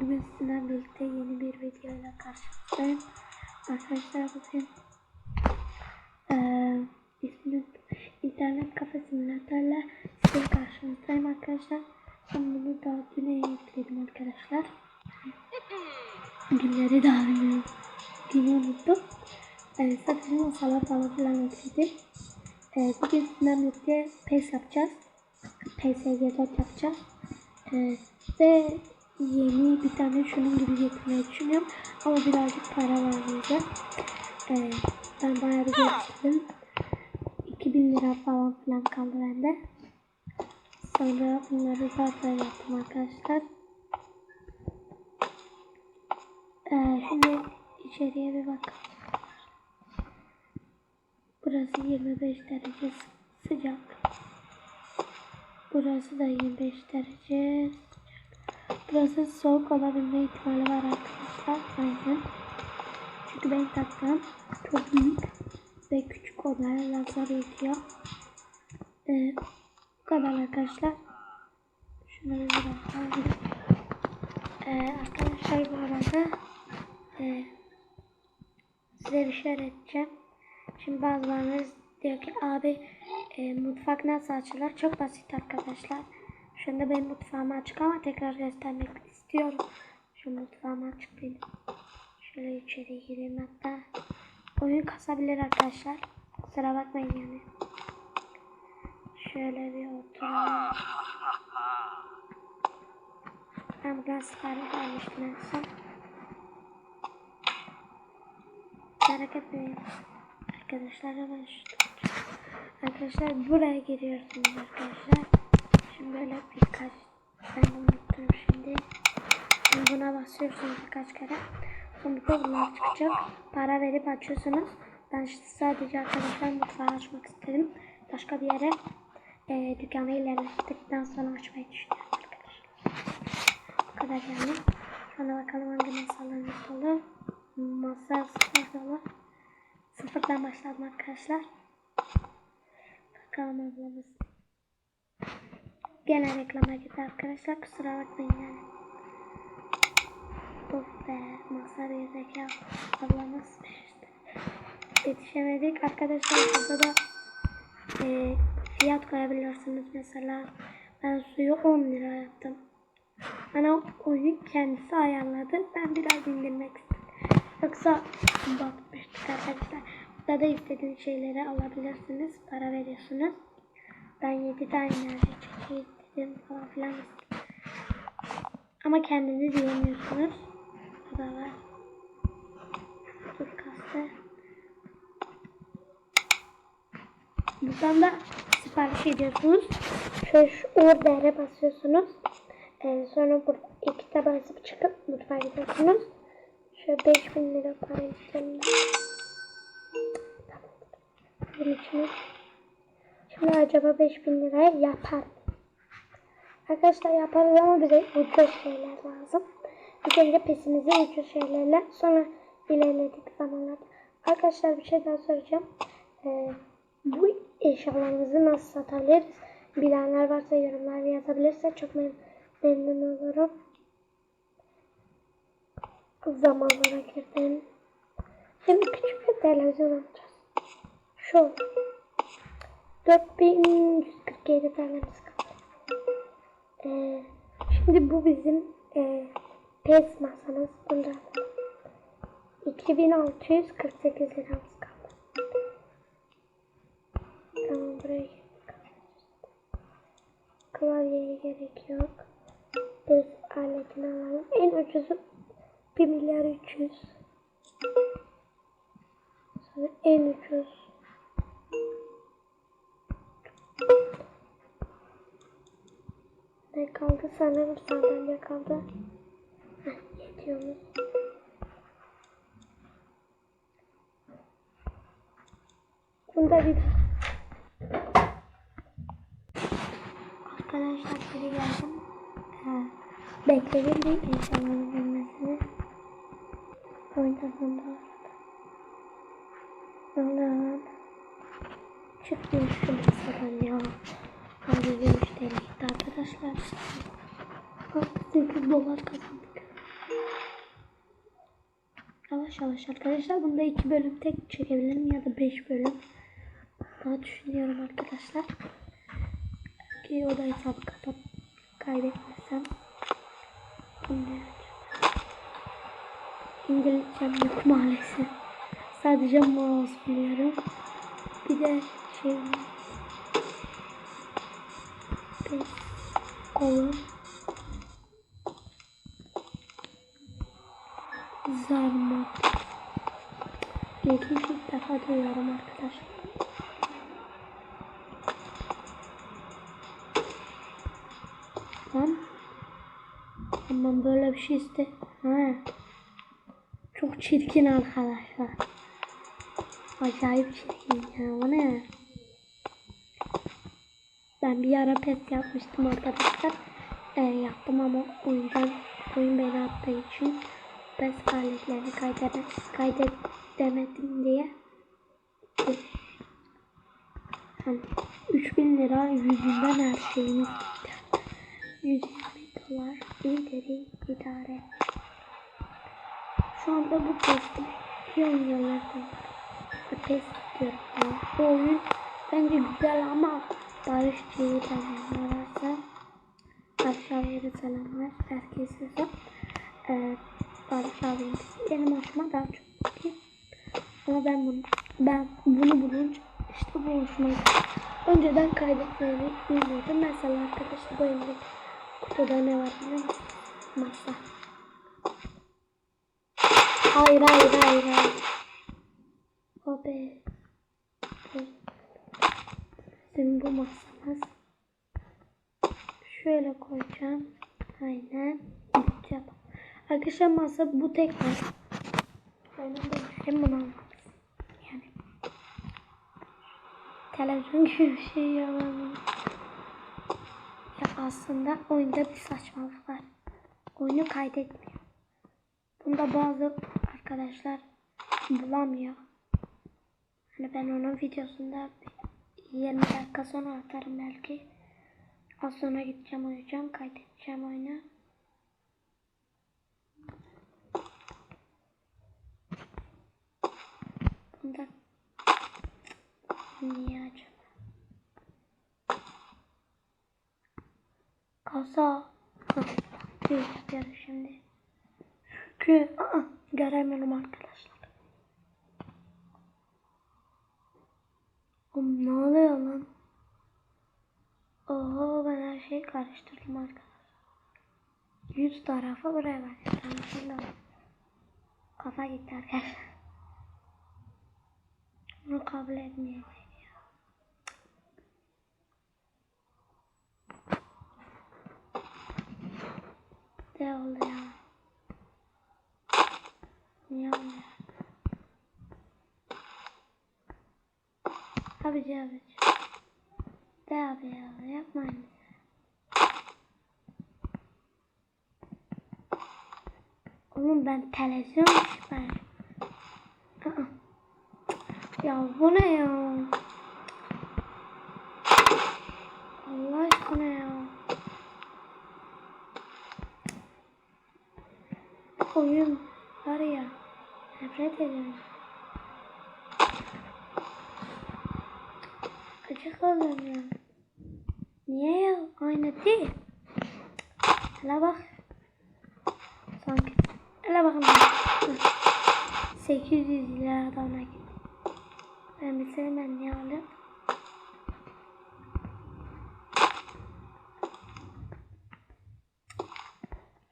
Bugün sizinle birlikte yeni bir videoyla karşınızdayım. Arkadaşlar bugün eee ismini internet kafe simülatörle size karşınızdayım arkadaşlar. Ben bunu daha dün yükledim arkadaşlar. Günleri daha dün günü unuttum. Eee sadece masalar falan filan yükledim. Eee bugün sizinle birlikte PES yapacağız. PSG 4 yapacağız. Ee, ve yeni bir tane şunun gibi getirmeyi düşünüyorum. Ama birazcık para burada. Ee, ben bayağı bir geliştirdim. 2000 lira falan filan kaldı bende. Sonra bunları zaten yaptım arkadaşlar. Ee, şimdi içeriye bir bak. Burası 25 derece sı- sıcak. Burası da 25 derece. Burası soğuk olabilme ihtimali var arkadaşlar. Aynen. Çünkü ben taktığım çok büyük ve küçük odaya lazer yetiyor. Ee, bu kadar arkadaşlar. Şunu bir daha ee, arkadaşlar bu arada e, size bir şey öğreteceğim. Şimdi bazılarınız diyor ki abi e, mutfak nasıl açılır? Çok basit arkadaşlar. Şu anda benim mutfağım açık ama tekrar göstermek istiyorum. Şu mutfağım açık benim. Şöyle içeri gireyim hatta. Oyun kasabilir arkadaşlar. Kusura bakmayın yani. Şöyle bir oturalım. Ben buradan sipariş almıştım en son. Merak etmeyin. Arkadaşlar hemen şu Arkadaşlar buraya giriyorsunuz arkadaşlar. Böyle birkaç ben unuttum şimdi. Buna basıyorsunuz birkaç kere. Sonra burada bunlar çıkacak. Para verip açıyorsunuz. Ben sadece arkadaşlar mutfağı açmak istedim. Başka bir yere e, dükkanı ilerlettikten sonra açmayı düşünüyorum arkadaşlar. Bu kadar yani. Sonra bakalım hangi masalarımız dolu. Masa sıfır dolu. Sıfırdan başladım arkadaşlar. Bakalım ablamız. Gene reklama gitti arkadaşlar. Kusura bakmayın yani. Of be. Masa bir zeka. Ablamız işte. Yetişemedik. Arkadaşlar burada da e, fiyat koyabilirsiniz. Mesela ben suyu 10 lira yaptım. Bana oyun kendisi ayarladı. Ben biraz indirmek istedim. Yoksa batmıştık arkadaşlar. Burada da istediğiniz şeyleri alabilirsiniz. Para veriyorsunuz. Ben 7 tane enerji çekici istedim falan filan. Ama kendiniz diyemiyorsunuz. Bu da var. Dur kastı. Buradan da sipariş ediyorsunuz. Şöyle şu order'e basıyorsunuz. Ee, sonra burada iki tabağı basıp çıkıp mutfağa gidiyorsunuz. Şöyle 5000 lira para istiyorum. Bunun için. Şimdi acaba 5000 liraya yapar mı? Arkadaşlar yaparız ama bize ucuz şeyler lazım. İlk önce pesimizi ucuz şeylerle sonra ilerledik zamanlarda. Arkadaşlar bir şey daha soracağım. Ee, bu eşyalarımızı nasıl satabiliriz? Bilenler varsa yorumlar yazabilirse çok mem memnun olurum. Zamanlara girdim. Şimdi küçük bir televizyon alacağız. Şu 4147 tanemiz. Ee, şimdi bu bizim e, pes masamız. Bunda 2648 liramız ne kaldı? Sanırım sandalye kaldı. Heh, yetiyormuş. Bunda bir Arkadaşlar geri geldim. Ee, bekledim bir eşyaların gelmesini. Oyunda sonunda Allah'ım. Çıkmıyor şu masadan ya. Müşteri gitti arkadaşlar. 8 dolar kazandık. yavaş yavaş arkadaşlar. Bunda iki bölüm tek çekebilirim ya da beş bölüm. Daha düşünüyorum arkadaşlar. Ki o da hesabı kapat kaybetmesem. İngilizcem yok maalesef. Sadece mouse biliyorum. Bir de şey Pes kolum Zarmat ilk defa duyuyorum arkadaşlar. Lan Aman böyle bir şey iste. Ha. Çok çirkin arkadaşlar. Acayip çirkin ya. O ne? Ben bir ara pes yapmıştım arkadaşlar. Ee, yaptım ama oyundan oyun beni attığı için pes aletlerini kaydede, kaydedemedim diye. Hani 3000 lira yüzünden her şeyimiz gitti. 120 dolar idari idare. Şu anda bu pesti iyi oynuyorlar. Pes diyorum. Yani bu oyun bence güzel ama Barış Çelik varsa abiye de selamlar. Herkese de. Ee, Barış abimiz benim hoşuma daha çok gidiyor. Ama ben bunu ben bunu bulunca işte bu hoşuma. Önceden kaydetmeyi bilmiyordum. Mesela arkadaşlar bu elimde kutuda ne var biliyor musun? Masa. Hayır hayır hayır hayır. O. Bizim bu masamız. Şöyle koyacağım. Aynen. Yapacağım. Arkadaşlar masa bu tek var. Benim de düşün bunu almamız. Yani. Televizyon gibi bir şey yapamam. Ya aslında oyunda bir saçmalık var. Oyunu kaydetmiyor. Bunda bazı arkadaşlar bulamıyor. Hani ben onun videosunda 20 dakika sonra atarım belki. Az sonra gideceğim uyuyacağım, kaydedeceğim oyunu. Bunda niye acaba? Kasa. Bir yapıyorum şimdi. Çünkü aa, göremiyorum arkadaşlar. Oğlum ne oluyor lan? Oho ben her şeyi karıştırdım arkadaşlar. Yüz tarafı buraya oldu. Kafa gitti arkadaşlar. Bunu kabul ya. Ne oldu ya? Niye oldu? Abici abici. De abi ya yapmayın. Oğlum ben televizyon. Aa. Ya bu ne ya? Allah aşkına ya. Oyun var ya. Nefret ediyorum. Gıcık oluyorum ya. Niye ya? Aynı değil. Hele bak. Hele bakın. 800 lira adamına gitti. Ben bilsem ben niye alayım?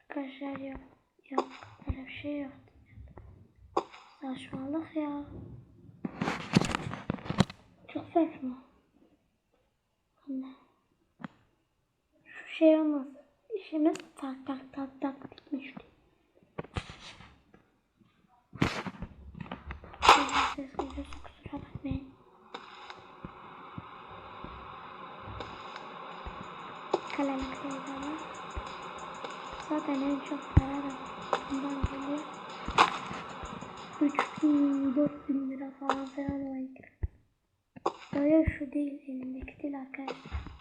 Arkadaşlar yok. Yok. Böyle bir şey yok. Saçmalık ya. Çok saçma. Anne. Şu şey olmaz. İşimiz tak tak tak tak bitmişti. Ses geliyorsa kusura bakmayın. Kalem kıyıları. Zaten en çok para da bundan geliyor. 3000, 4000 lira falan filan o ekran. Böyle şu değil elimdeki değil arkadaşlar.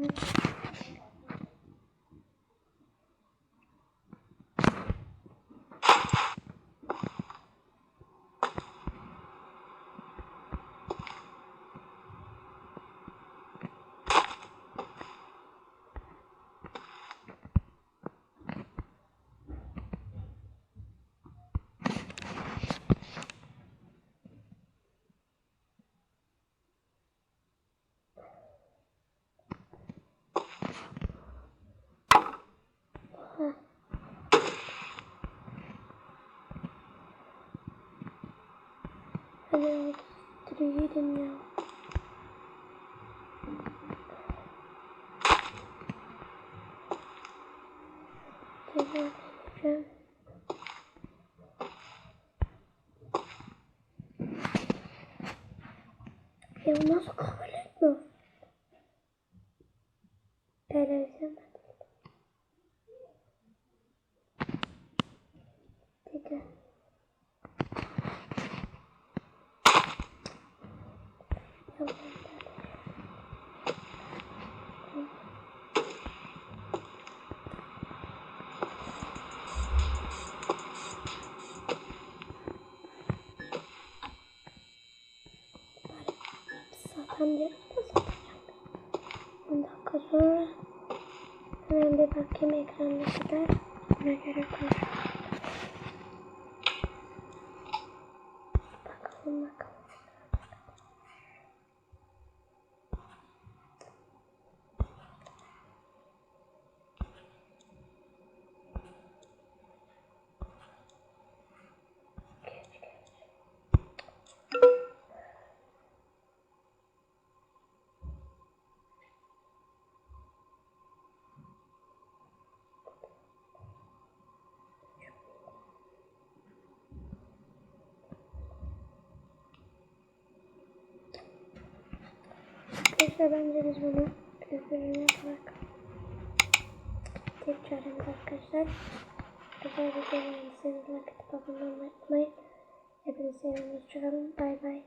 Mm-hmm. Hadi Three ya. Tekrar deneyeceğim. Ya nasıl kabul etmiyor? Televizyon. Bakayım ekran ne kadar. Buna göre konuşalım. Bakalım bakalım. Arkadaşlar bence biz bunu üzerine yaparak tek çaremiz arkadaşlar. Güzel bir deneyim. Sizin vakit abone olmayı unutmayın. Seviyorum. Hoşçakalın. Bay bay.